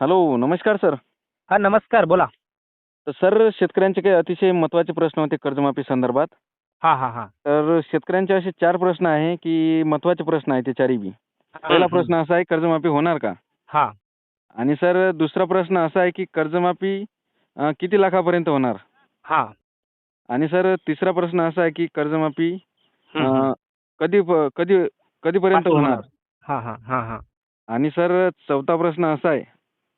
Hello नमस्कार sir. हा नमस्कार बोला. तर सर शेतकऱ्यांचे काही अतिशय महत्त्वाचे प्रश्न होते कर्जमाफी संदर्भात. हा हा हा. तर शेतकऱ्यांचे असे चार प्रश्न आहे की महत्त्वाचे प्रश्न आहे ते चारही बी. पहिला प्रश्न असा आहे कर्जमाफी होणार का? हा. आणि सर दुसरा प्रश्न असा आहे की कर्जमाफी अं, किती लाखापर्यंत होणार? हा. आणि सर तिसरा प्रश्न असा आहे की कर्जमाफी हम्म, हम्म. अं, कधी प- कधी कधीपर्यंत होणार. हा हा हा हा. आणि सर चौथा प्रश्न असा आहे.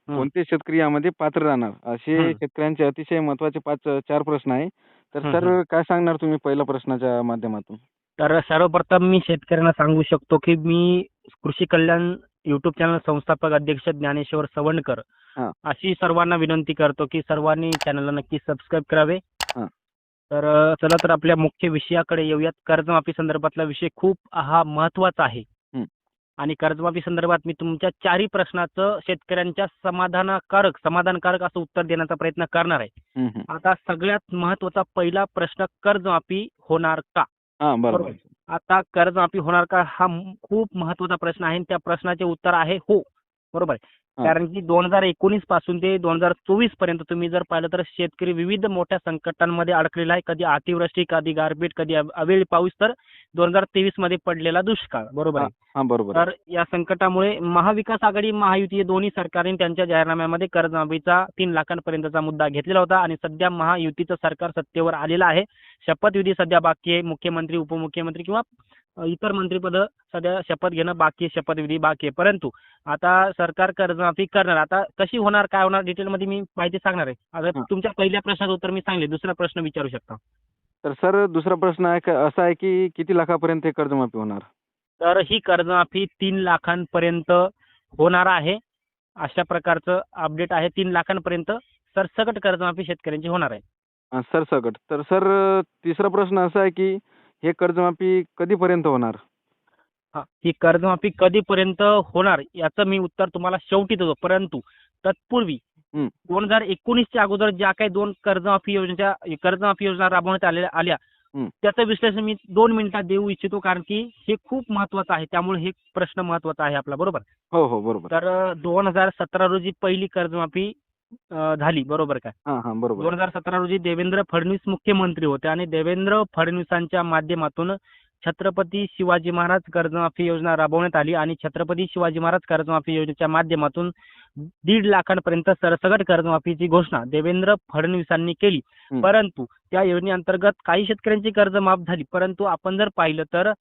कोणते शेतकरी यामध्ये पात्र राहणार असे. शेतकऱ्यांचे अतिशय महत्त्वाचे पाच चार प्रश्न आहे तर सर. काय सांगणार तुम्ही पहिल्या प्रश्नाच्या माध्यमातून तर सर्वप्रथम मी शेतकऱ्यांना सांगू शकतो की मी कृषी कल्याण युट्यूब चॅनल संस्थापक अध्यक्ष ज्ञानेश्वर सवंडकर. अशी सर्वांना विनंती करतो की सर्वांनी चॅनलला नक्की सबस्क्राईब करावे. तर चला तर आपल्या मुख्य विषयाकडे येऊयात कर्जमाफी संदर्भातला विषय खूप हा महत्त्वाचा आहे. आणि कर्जमाफी संदर्भात मी तुमच्या चारही प्रश्नाचं शेतकऱ्यांच्या समाधानकारक समाधानकारक असं उत्तर देण्याचा प्रयत्न करणार आहे. आता सगळ्यात महत्त्वाचा पहिला प्रश्न कर्जमाफी होणार का बरोबर. आता कर्जमाफी होणार का हा खूप महत्त्वाचा प्रश्न आहे आणि त्या प्रश्नाचे उत्तर आहे हो बरोबर. कारण की दोन हजार एकोणीसपासून ते दोन हजार चोवीसपर्यंत तुम्ही जर पाहिलं तर शेतकरी विविध मोठ्या संकटांमध्ये अडकलेला आहे. कधी अतिवृष्टी कधी गारपीट कधी अव- अवेळी पाऊस तर दोन हजार तेवीसमध्ये पडलेला दुष्काळ. बरोबर आहे? हा बरोबर तर या संकटामुळे महाविकास आघाडी महायुती या दोन्ही सरकारने त्यांच्या जाहीरनाम्यामध्ये कर्जमाफीचा तीन लाखांपर्यंतचा मुद्दा घेतलेला होता आणि सध्या महायुतीचं सरकार सत्तेवर आलेलं आहे. शपथविधी सध्या बाकी आहे. मुख्यमंत्री उपमुख्यमंत्री किंवा इतर मंत्रीपद सध्या शपथ घेणं बाकी आहे शपथविधी बाकी आहे. परंतु आता सरकार कर्जमाफी करणार. आता कशी होणार काय होणार डिटेलमध्ये मी माहिती सांगणार आहे. आता. तुमच्या पहिल्या प्रश्नाचं उत्तर मी सांगले. दुसरा प्रश्न विचारू शकता. तर सर दुसरा प्रश्न आहे असा आहे की किती लाखापर्यंत हे कर्जमाफी होणार? तर ही कर्जमाफी तीन लाखांपर्यंत होणार आहे. अशा प्रकारचं अपडेट आहे. तीन लाखांपर्यंत सरसकट कर्जमाफी शेतकऱ्यांची होणार आहे. सरसकट. तर सर तिसरा प्रश्न असा आहे की हे कर्जमाफी कधीपर्यंत होणार? हा, ही कर्जमाफी कधीपर्यंत होणार याचं मी उत्तर तुम्हाला शेवटी देतो. परंतु तत्पूर्वी हं. दोन हजार एकोणीसच्या अगोदर ज्या काही दोन कर्जमाफी योजनेच्या कर्जमाफी योजना राबवण्यात आलेल्या आल्या हं. त्याचं विश्लेषण मी दोन मिनिटात देऊ इच्छितो कारण की हे खूप महत्वाचं आहे. त्यामुळे हे प्रश्न महत्त्वाचा आहे आपला. बरोबर? हो हो बरोबर. तर दोन हजार सतरा रोजी पहिली कर्जमाफी झाली. बरोबर काय हा हा बरोबर. दोन हजार सतरा रोजी देवेंद्र फडणवीस मुख्यमंत्री होते आणि देवेंद्र फडणवीसांच्या माध्यमातून छत्रपती शिवाजी महाराज कर्जमाफी योजना राबवण्यात आली आणि छत्रपती शिवाजी महाराज कर्जमाफी योजनेच्या माध्यमातून दीड लाखांपर्यंत सरसकट कर्जमाफीची घोषणा देवेंद्र फडणवीसांनी केली. परंतु त्या योजनेअंतर्गत काही शेतकऱ्यांची कर्ज माफ झाली. परंतु आपण जर पाहिलं तर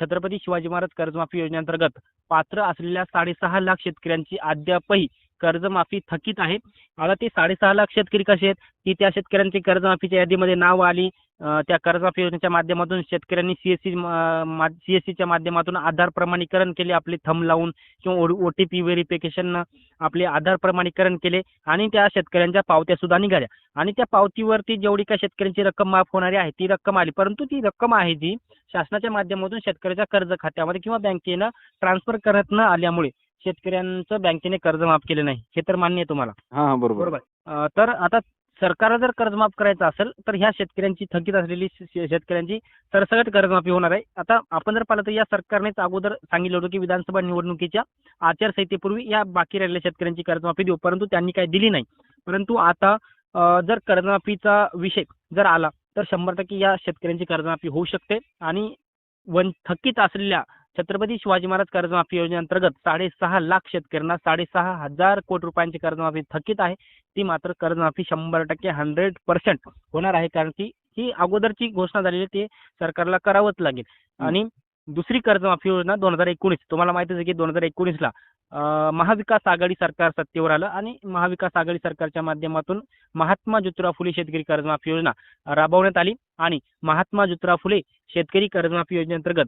छत्रपती शिवाजी महाराज कर्जमाफी योजनेअंतर्गत पात्र असलेल्या साडेसहा लाख शेतकऱ्यांची अद्यापही कर्जमाफी थकीत आहे. आता ते साडेसहा लाख शेतकरी कसे आहेत? की त्या शेतकऱ्यांची कर्जमाफीच्या यादीमध्ये नाव आली. त्या कर्जमाफी योजनेच्या माध्यमातून शेतकऱ्यांनी सीएससी सीएससीच्या माध्यमातून आधार प्रमाणीकरण केले आपले थंब लावून किंवा ओ टी पी व्हेरिफिकेशन आपले आधार प्रमाणीकरण केले आणि त्या शेतकऱ्यांच्या पावत्या सुद्धा निघाल्या. आणि त्या पावतीवरती जेवढी काय शेतकऱ्यांची रक्कम माफ होणारी आहे ती रक्कम आली. परंतु ती रक्कम आहे जी शासनाच्या माध्यमातून शेतकऱ्याच्या कर्ज खात्यामध्ये किंवा बँकेनं ट्रान्सफर करत न आल्यामुळे शेतकऱ्यांचं बँकेने कर्ज माफ केलं नाही हे तर मान्य आहे तुम्हाला. हा हा बरोबर. बरोबर. अं, तर आता सरकारला जर कर्जमाफ करायचं असेल तर ह्या शेतकऱ्यांची थकीत असलेली शे- शेतकऱ्यांची सरसकट कर्जमाफी होणार आहे. आता आपण जर पाहिलं तर या सरकारनेच अगोदर सांगितलं होतं की विधानसभा निवडणुकीच्या आचारसंहितेपूर्वी या बाकी राहिलेल्या शेतकऱ्यांची कर्जमाफी देऊ परंतु त्यांनी काही दिली नाही. परंतु आता अं, जर कर्जमाफीचा विषय जर आला तर शंभर टक्के या शेतकऱ्यांची कर्जमाफी होऊ शकते. आणि वन थकीत असलेल्या छत्रपती शिवाजी महाराज कर्जमाफी योजनेअंतर्गत साडेसहा लाख शेतकऱ्यांना साडेसहा हजार कोटी रुपयांची कर्जमाफी थकीत आहे. ती मात्र कर्जमाफी शंभर टक्के हंड्रेड पर्सेंट होणार आहे. कारण की ही अगोदरची घोषणा झालेली ते सरकारला करावंच लागेल. आणि दुसरी कर्जमाफी योजना दोन हजार एकोणीस तुम्हाला माहितीच आहे की दोन हजार एकोणीसला महाविकास आघाडी सरकार सत्तेवर आलं आणि महाविकास आघाडी सरकारच्या माध्यमातून महात्मा ज्योतिराव फुले शेतकरी कर्जमाफी योजना राबवण्यात आली आणि महात्मा ज्योतिराव फुले शेतकरी कर्जमाफी योजनेअंतर्गत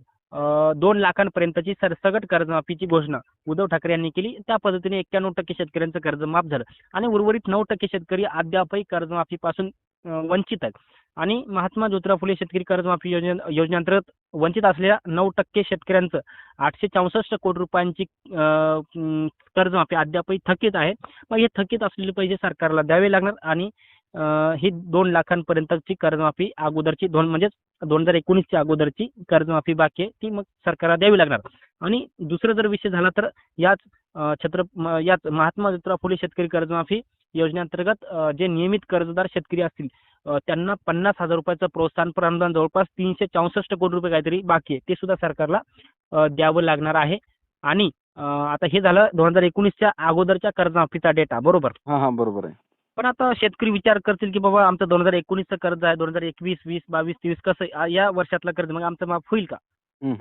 दोन लाखांपर्यंतची सरसकट कर्जमाफीची घोषणा उद्धव ठाकरे यांनी केली. त्या पद्धतीने एक्क्याण्णव टक्के शेतकऱ्यांचं कर्ज माफ झालं. आणि उर्वरित नऊ टक्के शेतकरी अद्यापही कर्जमाफीपासून वंचित आहेत. आणि महात्मा ज्योतिराव फुले शेतकरी कर्जमाफी योजने योजनेअंतर्गत वंचित असलेल्या नऊ टक्के शेतकऱ्यांचं आठशे चौसष्ट कोटी रुपयांची अं, कर्जमाफी अद्यापही थकीत आहे. मग हे थकीत असलेले पैसे सरकारला द्यावे लागणार आणि ही दोन लाखांपर्यंतची कर्जमाफी अगोदरची दोन म्हणजेच दोन हजार एकोणीसच्या अगोदरची कर्जमाफी बाकी आहे ती मग सरकारला द्यावी लागणार. आणि दुसरा जर विषय झाला तर याच छत्र याच महात्मा ज्योतिराव फुले शेतकरी कर्जमाफी योजनेअंतर्गत जे नियमित कर्जदार शेतकरी असतील त्यांना पन्नास हजार रुपयाचं प्रोत्साहन अनुदान जवळपास तीनशे चौसष्ट कोटी रुपये काहीतरी बाकी आहे ते सुद्धा सरकारला द्यावं लागणार आहे. आणि आता हे झालं दोन हजार एकोणीसच्या अगोदरच्या कर्जमाफीचा डेटा बरोबर? हा हा बरोबर आहे. पण आता शेतकरी विचार करतील की बाबा आमचं दोन हजार एकोणीसचं कर्ज आहे दोन हजार एकवीस वीस बावीस तेवीस कसं या वर्षातलं कर्ज मग आमचं माफ होईल का.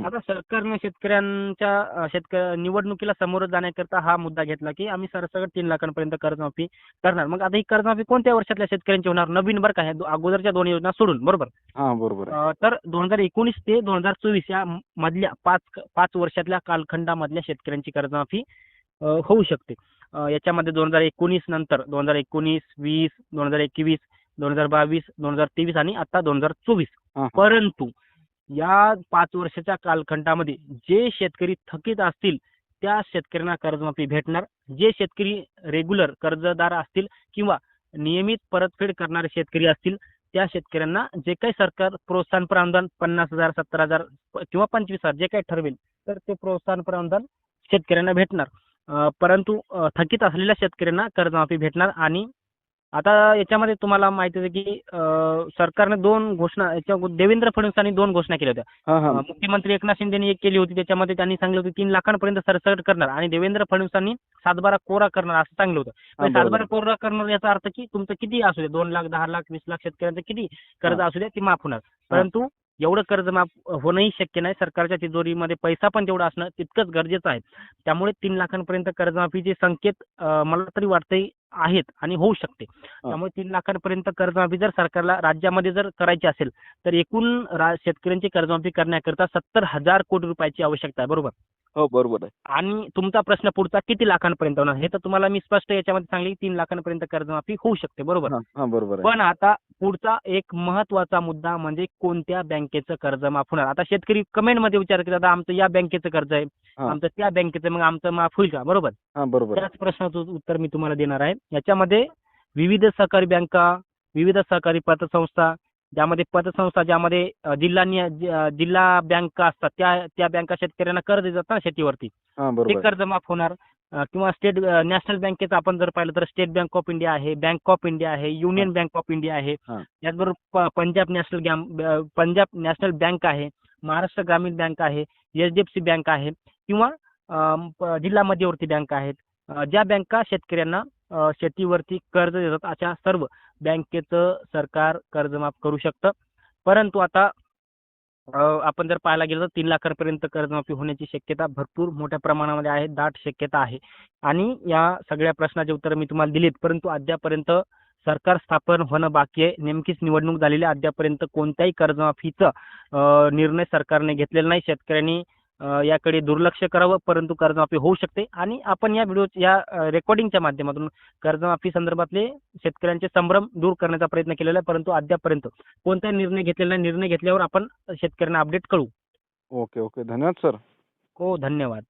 आता सरकारनं शेतकऱ्यांच्या अं, शेतक निवडणुकीला समोर जाण्याकरता हा मुद्दा घेतला की आम्ही सरसकट तीन लाखांपर्यंत कर्जमाफी करणार. मग आता ही कर्जमाफी कोणत्या वर्षातल्या शेतकऱ्यांची होणार? नवीन बरं का ह्या दो- अगोदरच्या दोन योजना सोडून बरोबर? हा बरोबर तर दोन हजार एकोणीस ते दोन हजार चोवीस या मधल्या पाच पाच वर्षातल्या कालखंडामधल्या शेतकऱ्यांची कर्जमाफी होऊ शकते. याच्यामध्ये दोन हजार एकोणीस नंतर दोन हजार एकोणीस वीस दोन हजार एकवीस दोन हजार बावीस दोन हजार तेवीस आणि आता दोन हजार चोवीस. परंतु या पाच वर्षाच्या कालखंडामध्ये जे शेतकरी थकीत असतील त्या शेतकऱ्यांना कर्जमाफी भेटणार जे शेतकरी रेग्युलर कर्जदार असतील किंवा नियमित परतफेड करणारे शेतकरी असतील त्या शेतकऱ्यांना जे काही सरकार प्रोत्साहनपर अनुदान पन्नास हजार सत्तर हजार किंवा पंचवीस हजार जे काही ठरवेल तर ते प्रोत्साहनपर अनुदान शेतकऱ्यांना भेटणार परंतु थकीत असलेल्या शेतकऱ्यांना कर्जमाफी भेटणार आणि आता याच्यामध्ये तुम्हाला माहिती आहे की सरकारने दोन घोषणा याच्या देवेंद्र फडणवीसांनी दोन घोषणा केल्या होत्या. मुख्यमंत्री एकनाथ शिंदेनी एक केली होती त्याच्यामध्ये त्यांनी सांगितलं होतं तीन लाखांपर्यंत सरसकट करणार आणि देवेंद्र फडणवीसांनी सातबारा कोरा करणार असं सांगितलं होतं. बरोबर. सातबारा कोरा करणार याचा अर्थ की तुमचं किती असू दे दोन लाख दहा लाख वीस लाख शेतकऱ्यांचं किती कर्ज असू दे ती माफ होणार. परंतु एवढं कर्ज माफ होणंही शक्य नाही. सरकारच्या तिजोरीमध्ये पैसा पण तेवढा असणं तितकंच गरजेचं आहे. त्यामुळे तीन लाखांपर्यंत कर्जमाफीचे संकेत मला तरी वाटतंय आहेत आणि होऊ शकते. त्यामुळे तीन लाखांपर्यंत कर्जमाफी जर सरकारला राज्यामध्ये जर करायची असेल तर एकूण शेतकऱ्यांची कर्जमाफी करण्याकरता सत्तर हजार कोटी रुपयाची आवश्यकता आहे. बरोबर? हो बरोबर आहे. आणि तुमचा प्रश्न पुढचा किती लाखांपर्यंत होणार? हे तर तुम्हाला मी स्पष्ट याच्यामध्ये सांगले तीन लाखांपर्यंत कर्जमाफी होऊ शकते बरोबर? हा हा बरोबर आहे. पण आता पुढचा एक महत्त्वाचा मुद्दा म्हणजे कोणत्या बँकेचं कर्ज माफ होणार? आता शेतकरी कमेंटमध्ये विचार करतात "आता आमचं या बँकेचं कर्ज आहे हा. आमचं त्या बँकेचं मग आमचं माफ होईल का? बरोबर? हा बरोबर आहे. त्याच प्रश्नाचं उत्तर मी तुम्हाला देणार आहे. याच्यामध्ये विविध सहकारी बँका विविध सहकारी पतसंस्था ज्यामध्ये पतसंस्था ज्यामध्ये जिल्हा जिल्हा बँका असतात त्या त्या बँका शेतकऱ्यांना कर्ज देतात ना शेतीवरती हा ते बरोबर. कर्ज माफ होणार अ, किंवा स्टेट नॅशनल बँकेचं आपण जर पाहिलं तर स्टेट बँक ऑफ इंडिया आहे बँक ऑफ इंडिया आहे युनियन बँक ऑफ इंडिया आहे हा. त्याचबरोबर प- पंजाब नॅशनल गॅम पंजाब नॅशनल बँक आहे महाराष्ट्र ग्रामीण बँक आहे H D F C Bank आहे किंवा प- जिल्हा मध्यवर्ती बँक आहेत अ, ज्या बँका शेतकऱ्यांना शेतीवरती कर्ज देतात अशा सर्व बँकेचं सरकार कर्जमाफ करू शकतं. परंतु आता आपण जर पाहायला गेलं तर तीन लाखापर्यंत कर्जमाफी होण्याची शक्यता भरपूर मोठ्या प्रमाणामध्ये आहे दाट शक्यता आहे. आणि या सगळ्या प्रश्नाचे उत्तर मी तुम्हाला दिलीत परंतु अद्यापर्यंत सरकार स्थापन होणं बाकी आहे. नेमकीच निवडणूक झालेली अद्यापर्यंत कोणत्याही कर्जमाफीचं निर्णय सरकारने घेतलेला नाही. शेतकऱ्यांनी याकडे दुर्लक्ष करावं परंतु कर्जमाफी होऊ शकते. आणि आपण या व्हिडिओ या रेकॉर्डिंगच्या माध्यमातून कर्जमाफी संदर्भातले शेतकऱ्यांचे संभ्रम दूर करण्याचा प्रयत्न केलेला आहे परंतु अद्यापर्यंत कोणताही निर्णय घेतलेला नाही. निर्णय घेतल्यावर आपण शेतकऱ्यांना अपडेट कळू. ओके ओके धन्यवाद सर हो धन्यवाद.